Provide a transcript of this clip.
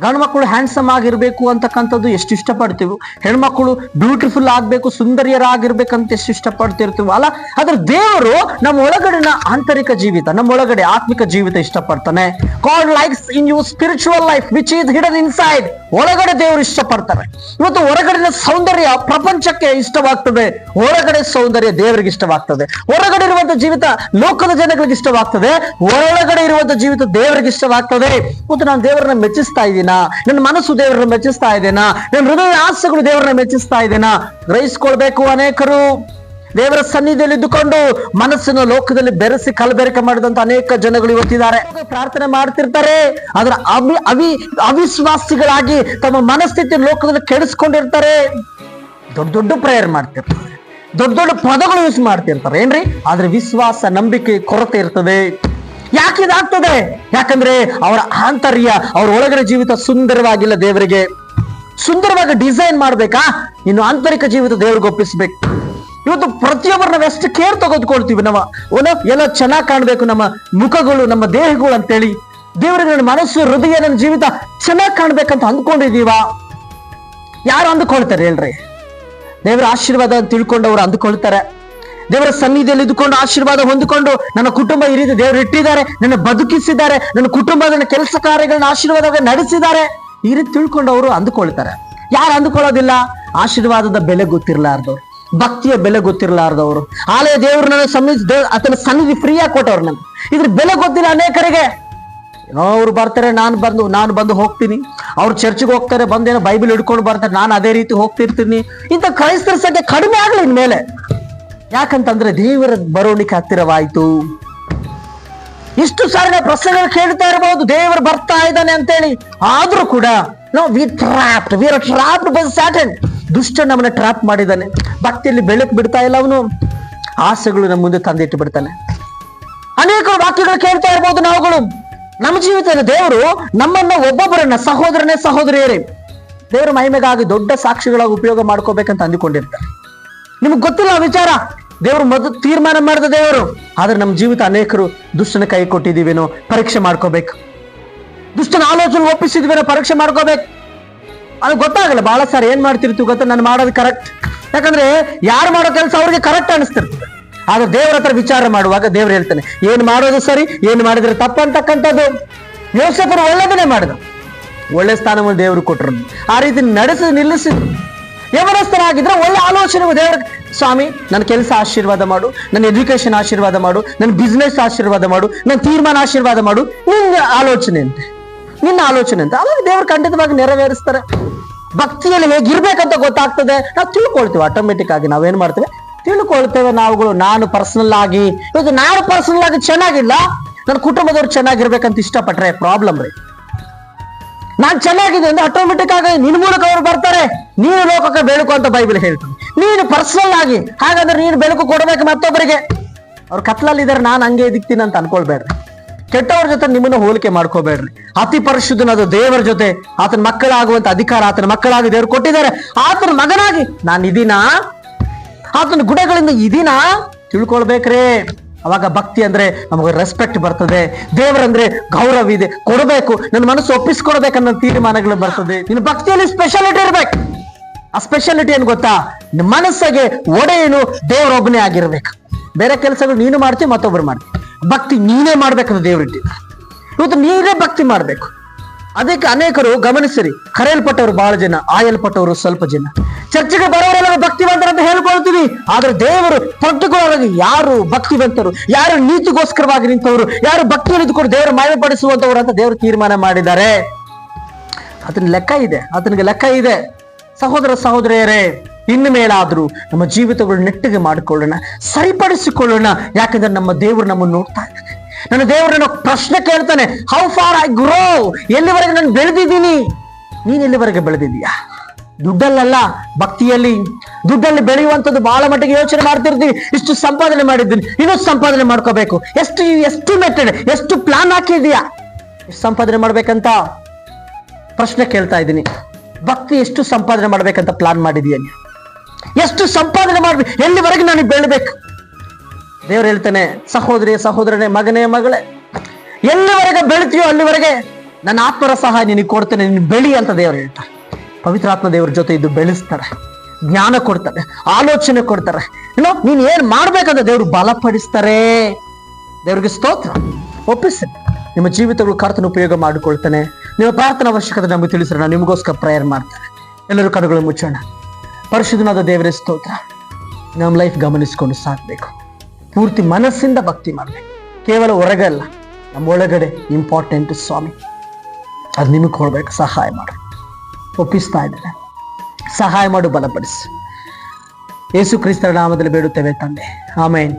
ಗಂಡು ಮಕ್ಕಳು ಹ್ಯಾಂಡ್ಸಮ್ ಆಗಿರ್ಬೇಕು ಅಂತಕ್ಕಂಥದ್ದು ಎಷ್ಟು ಇಷ್ಟಪಡ್ತೀವಿ, ಹೆಣ್ಮಕ್ಳು ಬ್ಯೂಟಿಫುಲ್ ಆಗ್ಬೇಕು, ಸುಂದರಿಯರಾಗಿರ್ಬೇಕಂತ ಎಷ್ಟು ಇಷ್ಟಪಡ್ತಿರ್ತೀವಿ, ಅಲ್ಲ? ಆದ್ರೆ ದೇವರು ನಮ್ಮ ಒಳಗಡೆನ ಆಂತರಿಕ ಜೀವಿತ, ನಮ್ಮ ಒಳಗಡೆ ಆತ್ಮಿಕ ಜೀವಿತ ಇಷ್ಟಪಡ್ತಾನೆ. God likes in you spiritual life which is hidden inside ಒಳಗಡೆ ದೇವರು ಇಷ್ಟಪಡ್ತಾರೆ. ಇವತ್ತು ಹೊರಗಡೆನ ಸೌಂದರ್ಯ ಪ್ರಪಂಚಕ್ಕೆ ಇಷ್ಟವಾಗ್ತದೆ. ಹೊರಗಡೆ ಸೌಂದರ್ಯ ದೇವರಿಗೆ ಇಷ್ಟವಾಗ್ತದೆ. ಹೊರಗಡೆ ಇರುವಂತಹ ಜೀವಿತ ಲೋಕದ ಜನಗಳಿಗೆ ಇಷ್ಟವಾಗ್ತದೆ. ಒಳಗಡೆ ಇರುವಂತಹ ಜೀವಿತ ದೇವರಿಗೆ ಇಷ್ಟವಾಗ್ತದೆ. ಮತ್ತು ನಾನು ದೇವರನ್ನ ಮೆಚ್ಚಿಸ್ತಾ ಇದ್ದೀನಾ? ನನ್ನ ಮನಸ್ಸು ದೇವರನ್ನ ಮೆಚ್ಚಿಸ್ತಾ ಇದ್ದೇನಾ ನನ್ನ ಹೃದಯ ಆಸೆಗಳು ದೇವರನ್ನ ಮೆಚ್ಚಿಸ್ತಾ ಇದ್ದೇನಾ ಗ್ರಹಿಸ್ಕೊಳ್ಬೇಕು ಅನೇಕರು. ದೇವರ ಸನ್ನಿಧಿಯಲ್ಲಿ ಇದ್ದುಕೊಂಡು ಮನಸ್ಸನ್ನು ಲೋಕದಲ್ಲಿ ಬೆರೆಸಿ ಕಲಬೆರಕೆ ಮಾಡಿದಂತ ಅನೇಕ ಜನಗಳು ಇವತ್ತಿದ್ದಾರೆ. ಪ್ರಾರ್ಥನೆ ಮಾಡ್ತಿರ್ತಾರೆ. ಅದರ ಅವಿ ಅವಿ, ಅವಿಶ್ವಾಸಿಗಳಾಗಿ ತಮ್ಮ ಮನಸ್ಥಿತಿ ಲೋಕದಲ್ಲಿ ಕೆಡಿಸ್ಕೊಂಡಿರ್ತಾರೆ. ದೊಡ್ಡ ದೊಡ್ಡ ಪ್ರೇಯರ್ ಮಾಡ್ತಿರ್ತಾರೆ. ದೊಡ್ಡ ದೊಡ್ಡ ಪದಗಳು ಯೂಸ್ ಮಾಡ್ತಿರ್ತಾರೆ. ಏನ್ರಿ? ಆದ್ರೆ ವಿಶ್ವಾಸ, ನಂಬಿಕೆ, ಕೊರತೆ ಇರ್ತದೆ. ಯಾಕೆ ಇದಾಗ್ತದೆ? ಯಾಕಂದ್ರೆ ಅವರ ಆಂತರ್ಯ, ಅವ್ರ ಒಳಗಡೆ ಜೀವಿತ ಸುಂದರವಾಗಿಲ್ಲ ದೇವರಿಗೆ. ಸುಂದರವಾಗಿ ಡಿಸೈನ್ ಮಾಡ್ಬೇಕಾ? ಇನ್ನು ಆಂತರಿಕ ಜೀವಿತ ದೇವ್ರಿಗೆ ಒಪ್ಪಿಸ್ಬೇಕು. ಇವತ್ತು ಪ್ರತಿಯೊಬ್ಬರು ನಾವು ಎಷ್ಟು ಕೇರ್ ತೆಗೆದುಕೊಳ್ತೀವಿ ನಾವು ಒಲ ಎಲ್ಲ ಚೆನ್ನಾಗಿ ಕಾಣ್ಬೇಕು ನಮ್ಮ ಮುಖಗಳು, ನಮ್ಮ ದೇಹಗಳು ಅಂತೇಳಿ. ದೇವರಿಗೆ ನನ್ನ ಮನಸ್ಸು, ಹೃದಯ, ನನ್ನ ಜೀವಿತ ಚೆನ್ನಾಗಿ ಕಾಣ್ಬೇಕಂತ ಅಂದ್ಕೊಂಡಿದೀವ ಯಾರು ಅಂದ್ಕೊಳ್ತಾರೆ ಹೇಳ್ರಿ? ದೇವರ ಆಶೀರ್ವಾದ ಅಂತ ತಿಳ್ಕೊಂಡವ್ರು ಅಂದ್ಕೊಳ್ತಾರೆ. ದೇವರ ಸನ್ನಿಧಿಯಲ್ಲಿ ಇದ್ದುಕೊಂಡು ಆಶೀರ್ವಾದ ಹೊಂದಿಕೊಂಡು ನನ್ನ ಕುಟುಂಬ ಈ ರೀತಿ ದೇವರು ಇಟ್ಟಿದ್ದಾರೆ, ನನ್ನ ಬದುಕಿಸಿದ್ದಾರೆ, ನನ್ನ ಕುಟುಂಬದ ಕೆಲಸ ಕಾರ್ಯಗಳನ್ನ ಆಶೀರ್ವಾದ ನಡೆಸಿದ್ದಾರೆ. ಈ ರೀತಿ ತಿಳ್ಕೊಂಡವರು ಅಂದ್ಕೊಳ್ತಾರೆ. ಯಾರು ಅಂದ್ಕೊಳ್ಳೋದಿಲ್ಲ? ಆಶೀರ್ವಾದದ ಬೆಲೆ ಗೊತ್ತಿರಲಾರ್ದವ್ರು ಭಕ್ತಿಯ ಬೆಲೆ ಗೊತ್ತಿರಲಾರ್ದವ್ರು. ಆಲಯ ದೇವರು ನನಗೆ ಸಂಬಂಧಿಸಿ ಆತನ ಸನ್ನಿಧಿ ಫ್ರೀಯಾಗಿ ಕೊಟ್ಟವ್ರು ನನ್ಗೆ ಇದ್ರ ಬೆಲೆ ಗೊತ್ತಿಲ್ಲ ಅನೇಕರಿಗೆ. ಅವ್ರು ಬರ್ತಾರೆ, ನಾನು ಬಂದು ನಾನು ಬಂದು ಹೋಗ್ತೀನಿ. ಅವ್ರು ಚರ್ಚ್ಗೆ ಹೋಗ್ತಾರೆ, ಬಂದೇನೋ ಬೈಬಲ್ ಹಿಡ್ಕೊಂಡು ಬರ್ತಾರೆ, ನಾನು ಅದೇ ರೀತಿ ಹೋಗ್ತಿರ್ತೀನಿ. ಇಂಥ ಕ್ರೈಸ್ತರ ಸಂಖ್ಯೆ ಕಡಿಮೆ ಆಗ್ಲಿ ಇನ್ಮೇಲೆ ಯಾಕಂತಂದ್ರೆ ದೇವರ ಬರೋಣಿಕೆ ಹತ್ತಿರವಾಯ್ತು. ಇಷ್ಟು ಸಾರಿ ಪ್ರಶ್ನೆಗಳು ಕೇಳ್ತಾ ಇರಬಹುದು ದೇವರು ಬರ್ತಾ ಇದ್ದಾನೆ ಅಂತೇಳಿ. ಆದ್ರೂ ಕೂಡ, ನಾವು we trapped we are trapped by Satan ದುಷ್ಟ ನಮ್ಮನ್ನ ಟ್ರಾಪ್ ಮಾಡಿದ್ದಾನೆ. ಭಕ್ತಿಯಲ್ಲಿ ಬೆಳಕು ಬಿಡ್ತಾ ಇಲ್ಲ ಅವನು. ಆಸೆಗಳು ನಮ್ಮ ಮುಂದೆ ತಂದಿಟ್ಟು ಬಿಡ್ತಾನೆ. ಅನೇಕ ವಾಕ್ಯಗಳು ಕೇಳ್ತಾ ಇರ್ಬೋದು ನಾವುಗಳು. ನಮ್ಮ ಜೀವಿತದ ದೇವರು ನಮ್ಮನ್ನ ಒಬ್ಬೊಬ್ಬರನ್ನ ಸಹೋದರನೇ ಸಹೋದರಿಯರೇ. ದೇವರ ಮಹಿಮೆಗಾಗಿ ದೊಡ್ಡ ಸಾಕ್ಷಿಗಳಾಗಿ ಉಪಯೋಗ ಮಾಡ್ಕೋಬೇಕಂತ ಅಂದುಕೊಂಡಿರ್ತಾರೆ. ನಿಮ್ಗೆ ಗೊತ್ತಿಲ್ಲ ವಿಚಾರ? ದೇವರು ಮೊದಲು ತೀರ್ಮಾನ ಮಾಡಿದ ದೇವರು. ಆದ್ರೆ ನಮ್ಮ ಜೀವಿತ ಅನೇಕರು ದುಷ್ಟನ ಕೈ ಕೊಟ್ಟಿದೀವೇನೋ ಪರೀಕ್ಷೆ ಮಾಡ್ಕೋಬೇಕು. ದುಷ್ಟನ ಆಲೋಚನೆ ಒಪ್ಪಿಸಿದ್ವೇನೋ ಪರೀಕ್ಷೆ ಮಾಡ್ಕೋಬೇಕು. ಅದು ಗೊತ್ತಾಗಲ್ಲ. ಬಹಳ ಸರ್ ಏನ್ ಮಾಡ್ತಿರ್ತೀವಿ ಗೊತ್ತಾ? ನಾನು ಮಾಡೋದು ಕರೆಕ್ಟ್ ಯಾಕಂದ್ರೆ ಯಾರು ಮಾಡೋ ಕೆಲಸ ಅವ್ರಿಗೆ ಕರೆಕ್ಟ್ ಅನಿಸ್ತಿರ್ತದೆ ಆದ್ರೆ ದೇವ್ರ ಹತ್ರ ವಿಚಾರ ಮಾಡುವಾಗ ದೇವ್ರು ಹೇಳ್ತಾನೆ, ಏನ್ ಮಾಡೋದು ಸರಿ, ಏನ್ ಮಾಡಿದ್ರೆ ತಪ್ಪಂತಕ್ಕಂಥದ್ದು ಯೋಸೇಫರು ಒಳ್ಳೇದನ್ನೇ ಮಾಡಿದ ಒಳ್ಳೆ ಸ್ಥಾನವನ್ನು ದೇವರು ಕೊಟ್ಟರು ಆ ರೀತಿ ನಡೆಸಿ ನಿಲ್ಲಿಸಿದ್ರು. ಯಮನಸ್ಥರಾಗಿದ್ರೆ ಒಳ್ಳೆ ಆಲೋಚನೆ ದೇವರ ಸ್ವಾಮಿ, ನನ್ನ ಕೆಲಸ ಆಶೀರ್ವಾದ ಮಾಡು, ನನ್ನ ಎಜುಕೇಶನ್ ಆಶೀರ್ವಾದ ಮಾಡು, ನನ್ನ ಬಿಸ್ನೆಸ್ ಆಶೀರ್ವಾದ ಮಾಡು, ನನ್ನ ತೀರ್ಮಾನ ಆಶೀರ್ವಾದ ಮಾಡು. ನಿನ್ನ ಆಲೋಚನೆ ಅಂತೆ. ನಿನ್ನ ಆಲೋಚನೆ ಅಂತ. ಅವಾಗ ದೇವರು ಖಂಡಿತವಾಗಿ ನೆರವೇರಿಸ್ತಾರೆ. ಭಕ್ತಿಯಲ್ಲಿ ಹೇಗಿರ್ಬೇಕಂತ ಗೊತ್ತಾಗ್ತದೆ. ನಾವು ತಿಳ್ಕೊಳ್ತೀವಿ ಆಟೋಮೆಟಿಕ್ ಆಗಿ ನಾವೇನ್ ಮಾಡ್ತೇವೆ? ತಿಳ್ಕೊಳ್ತೇವೆ ನಾವುಗಳು, ನಾನು ಪರ್ಸನಲ್ ಆಗಿ. ಇವಾಗ ನಾನು ಪರ್ಸನಲ್ ಆಗಿ ಚೆನ್ನಾಗಿಲ್ಲ, ನನ್ನ ಕುಟುಂಬದವ್ರು ಚೆನ್ನಾಗಿರ್ಬೇಕಂತ ಇಷ್ಟಪಟ್ರೆ ಪ್ರಾಬ್ಲಮ್ ರೀ. ನಾನ್ ಚೆನ್ನಾಗಿದೆ ಅಂದ್ರೆ ಆಟೋಮೆಟಿಕ್ ಆಗಿ ನಿನ್ ಮೂಲಕ ಅವ್ರು ಬರ್ತಾರೆ. ನೀನು ಲೋಕಕ್ಕೆ ಬೆಳಕು ಅಂತ ಬೈಬಲ್ ಹೇಳ್ತೀನಿ. ನೀನು ಪರ್ಸನಲ್ ಆಗಿ, ಹಾಗಾದ್ರೆ ನೀನು ಬೆಳಕು ಕೊಡಬೇಕು ಮತ್ತೊಬ್ಬರಿಗೆ. ಅವ್ರು ಕತ್ಲಲ್ಲಿ ಇದಾರೆ ನಾನು ಹಂಗೆ ಇದಕ್ತೀನಿ ಅಂತ ಅನ್ಕೊಳ್ಬೇಡ್ರಿ. ಕೆಟ್ಟವ್ರ ಜೊತೆ ನಿಮ್ಮನ್ನ ಹೋಲಿಕೆ ಮಾಡ್ಕೋಬೇಡ್ರಿ. ಅತಿ ಪರಿಶುದ್ಧನಾದ ದೇವರ ಜೊತೆ ಆತನ ಮಕ್ಕಳಾಗುವಂತ ಅಧಿಕಾರ ಆತನ ಮಕ್ಕಳಾಗಿ ದೇವರು ಕೊಟ್ಟಿದ್ದಾರೆ. ಆತನ ಮಗನಾಗಿ ನಾನು ಇದೀನಾ? ಆತನ ಗುಣಗಳಿಂದ ಇದೀನಾ? ತಿಳ್ಕೊಳ್ಬೇಕ್ರೆ. ಅವಾಗ ಭಕ್ತಿ ಅಂದ್ರೆ ನಮಗೆ ರೆಸ್ಪೆಕ್ಟ್ ಬರ್ತದೆ. ದೇವರಂದ್ರೆ ಗೌರವ ಇದೆ. ಕೊಡಬೇಕು. ನನ್ನ ಮನಸ್ಸು ಒಪ್ಪಿಸ್ಕೊಡ್ಬೇಕನ್ನೋ ತೀರ್ಮಾನಗಳು ಬರ್ತದೆ. ನಿನ್ನ ಭಕ್ತಿಯಲ್ಲಿ ಸ್ಪೆಷಾಲಿಟಿ ಇರ್ಬೇಕು. ಆ ಸ್ಪೆಷಾಲಿಟಿ ಏನು ಗೊತ್ತಾ? ನಿಮ್ಮ ಮನಸ್ಸಿಗೆ ಒಡೆಯನು ದೇವರೊಬ್ಬನೇ ಆಗಿರ್ಬೇಕು. ಬೇರೆ ಕೆಲಸಗಳು ನೀನು ಮಾಡ್ತೀವಿ ಮತ್ತೊಬ್ರು ಮಾಡ್ತೀವಿ ಭಕ್ತಿ ನೀನೇ ಮಾಡ್ಬೇಕಂತ ದೇವರಿಟ್ಟಿದ್ದ ಇವತ್ತು ನೀನೇ ಭಕ್ತಿ ಮಾಡ್ಬೇಕು. ಅದಕ್ಕೆ ಅನೇಕರು ಗಮನಿಸಿರಿ, ಕರೆಯಲ್ಪಟ್ಟವರು ಬಹಳ ಜನ, ಆಯಲ್ಪಟ್ಟವರು ಸ್ವಲ್ಪ ಜನ. ಚರ್ಚೆಗೆ ಬರೋರೆಲ್ಲ ಭಕ್ತಿವಂತರು ಅಂತ ಹೇಳ್ಕೊಳ್ತೀವಿ. ಆದ್ರೆ ದೇವರು ಪರ್ಟಿಕ್ಯುಲರ್ ಯಾರು ಭಕ್ತಿವಂತರು, ಯಾರು ನೀತಿಗೋಸ್ಕರವಾಗಿ ನಿಂತವರು, ಯಾರು ಭಕ್ತಿಯನ್ನು ಇದ್ದುಕೊಂಡು ದೇವರು ಮಾಯಪಡಿಸುವಂತವರು ಅಂತ ದೇವರು ತೀರ್ಮಾನ ಮಾಡಿದ್ದಾರೆ. ಅದನ್ನ ಲೆಕ್ಕ ಇದೆ ಅದನಿಗೆ ಲೆಕ್ಕ ಇದೆ. ಸಹೋದರ ಸಹೋದರಿಯರೇ ಇನ್ನು ಮೇಲಾದರೂ ನಮ್ಮ ಜೀವಿತಗಳು ನೆಟ್ಟಿಗೆ ಮಾಡಿಕೊಳ್ಳೋಣ, ಸರಿಪಡಿಸಿಕೊಳ್ಳೋಣ. ಯಾಕಂದ್ರೆ ನಮ್ಮ ದೇವರು ನಮ್ಮನ್ನು ನೋಡ್ತಾ ಇದ್ದಾನೆ. ನನ್ನ ದೇವರನ್ನ ಪ್ರಶ್ನೆ ಕೇಳ್ತಾನೆ ಹೌ ಫಾರ್ ಐ ಗ್ರೋ ಎಲ್ಲಿವರೆಗೆ ನಾನು ಬೆಳೆದಿದ್ದೀನಿ? ನೀನು ಎಲ್ಲಿವರೆಗೆ ಬೆಳೆದಿದ್ದೀಯಾ? ದುಡ್ಡಲ್ಲಲ್ಲ, ಭಕ್ತಿಯಲ್ಲಿ. ದುಡ್ಡಲ್ಲಿ ಬೆಳೆಯುವಂಥದ್ದು ಬಹಳ ಮಟ್ಟಿಗೆ ಯೋಚನೆ ಮಾಡ್ತಿರ್ತೀವಿ. ಇಷ್ಟು ಸಂಪಾದನೆ ಮಾಡಿದ್ದೀನಿ ಇನ್ನಷ್ಟು ಸಂಪಾದನೆ ಮಾಡ್ಕೋಬೇಕು. ಎಷ್ಟು ಎಷ್ಟು ಮೆಥಡ್ ಎಷ್ಟು ಪ್ಲಾನ್ ಹಾಕಿದೀಯಾ ಎಷ್ಟು ಸಂಪಾದನೆ ಮಾಡ್ಬೇಕಂತ? ಪ್ರಶ್ನೆ ಕೇಳ್ತಾ ಇದ್ದೀನಿ. ಭಕ್ತಿ ಎಷ್ಟು ಸಂಪಾದನೆ ಮಾಡ್ಬೇಕಂತ ಪ್ಲಾನ್ ಮಾಡಿದೀಯ? ಎಷ್ಟು ಸಂಪಾದನೆ ಮಾಡ್ಬೇಕು? ಎಲ್ಲಿವರೆಗೆ ನಾನು ಬೆಳಬೇಕು ದೇವ್ರು ಹೇಳ್ತಾನೆ ಸಹೋದರಿ ಸಹೋದರನೇ, ಮಗನೇ, ಮಗಳೇ, ಎಲ್ಲಿವರೆಗೆ ಬೆಳಿತೀಯೋ ಅಲ್ಲಿವರೆಗೆ ನನ್ನ ಆತ್ಮರ ಸಹಾಯ ನಿನಗೆ ಕೊಡ್ತೇನೆ ನಿನ್ನ ಬೆಳಿ ಅಂತ ದೇವರು ಹೇಳ್ತಾರೆ. ಪವಿತ್ರಾತ್ಮ ದೇವ್ರ ಜೊತೆ ಇದು ಬೆಳೆಸ್ತಾರೆ, ಜ್ಞಾನ ಕೊಡ್ತಾರೆ, ಆಲೋಚನೆ ಕೊಡ್ತಾರೆ. ಏನೋ ನೀನ್ ಏನ್ ಮಾಡ್ಬೇಕಂತ ದೇವ್ರು ಬಲಪಡಿಸ್ತಾರೆ. ದೇವ್ರಿಗೆ ಸ್ತೋತ್ರ. ಒಪ್ಪಿಸಿ. ನಿಮ್ಮ ಜೀವಿತಗಳು ಕರ್ತನ ಉಪಯೋಗ ಮಾಡಿಕೊಳ್ತಾನೆ. ನಿಮ್ಮ ಪ್ರಾರ್ಥನಾ ಅವಶ್ಯಕತೆ ನಮಗೆ ತಿಳಿಸ್ರೆ ನಾನು ನಿಮಗೋಸ್ಕರ ಪ್ರೇಯರ್ ಮಾಡ್ತಾರೆ ಎಲ್ಲರೂ ಕಣ್ಣುಗಳು ಮುಚ್ಚೋಣ. ಪರಿಶುದ್ಧನಾದ ದೇವರ, ಸ್ತೋತ್ರ. ನಮ್ಮ ಲೈಫ್ ಗಮನಿಸ್ಕೊಂಡು ಸಾಕಬೇಕು. ಪೂರ್ತಿ ಮನಸ್ಸಿಂದ ಭಕ್ತಿ ಮಾಡಬೇಕು. ಕೇವಲ ಹೊರಗಲ್ಲ ನಮ್ಮ ಒಳಗಡೆ ಇಂಪಾರ್ಟೆಂಟ್ ಸ್ವಾಮಿ. ಅದು ನಿಮಗೆ ಕೊಡ್ಬೇಕು, ಸಹಾಯ ಮಾಡಿ. ಒಪ್ಪಿಸ್ತಾ ಇದ್ದಾರೆ ಸಹಾಯ ಮಾಡು, ಬಲಪಡಿಸಿ. ಯೇಸು ಕ್ರಿಸ್ತರ ನಾಮದಲ್ಲಿ ಬೇಡುತ್ತೇವೆ ತಂದೆ. ಆಮೇನ್.